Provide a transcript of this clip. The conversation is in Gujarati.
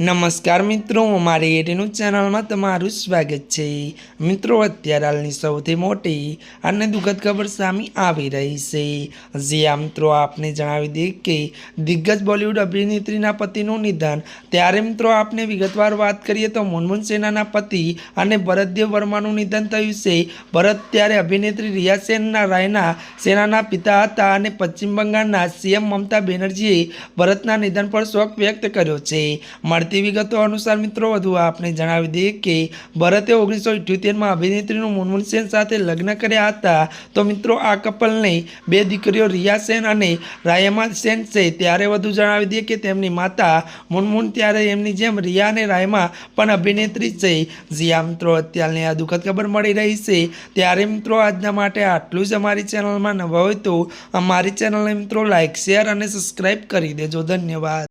નમસ્કાર મિત્રો અમારી એટીનું ચેનલમાં તમારું સ્વાગત છે. મિત્રો, અત્યારે હાલની સૌથી મોટી અને દુઃખદ ખબર સામે આવી રહી છે. જે આ મિત્રો, આપને જણાવી દઈએ કે દિગ્ગજ બોલિવૂડ અભિનેત્રીના પતિનું નિધન. ત્યારે, મિત્રો, આપને વિગતવાર વાત કરીએ તો મુનમુન સેનાના પતિ અને ભરતદેવ વર્માનું નિધન થયું છે. ભરત ત્યારે અભિનેત્રી રિયા સેનના રાયના સેનાના પિતા હતા અને પશ્ચિમ બંગાળના સીએમ મમતા બેનર્જીએ ભરતના નિધન પર શોક વ્યક્ત કર્યો છે. મળતી વિગતો અનુસાર મિત્રો, વધુ આપને જણાવી દઈએ કે ભરતે ઓગણીસો ઇઠ્યોતેરમાં અભિનેત્રીનું મુનમુન સેન સાથે લગ્ન કર્યા હતા. તો મિત્રો, આ કપલને બે દીકરીઓ રિયા સેન અને રાયમા સેન છે. ત્યારે વધુ જણાવી દઈએ કે તેમની માતા મુનમુન ત્યારે એમની જેમ રિયા અને રાયમા પણ અભિનેત્રી છે. જ્યાં મિત્રો, અત્યારની આ દુઃખદ ખબર મળી રહી છે. ત્યારે મિત્રો, આજના માટે આટલું જ અમારી ચેનલમાં નવા હોય તો અમારી ચેનલને મિત્રો લાઇક શેર અને સબસ્ક્રાઈબ કરી દેજો. ધન્યવાદ.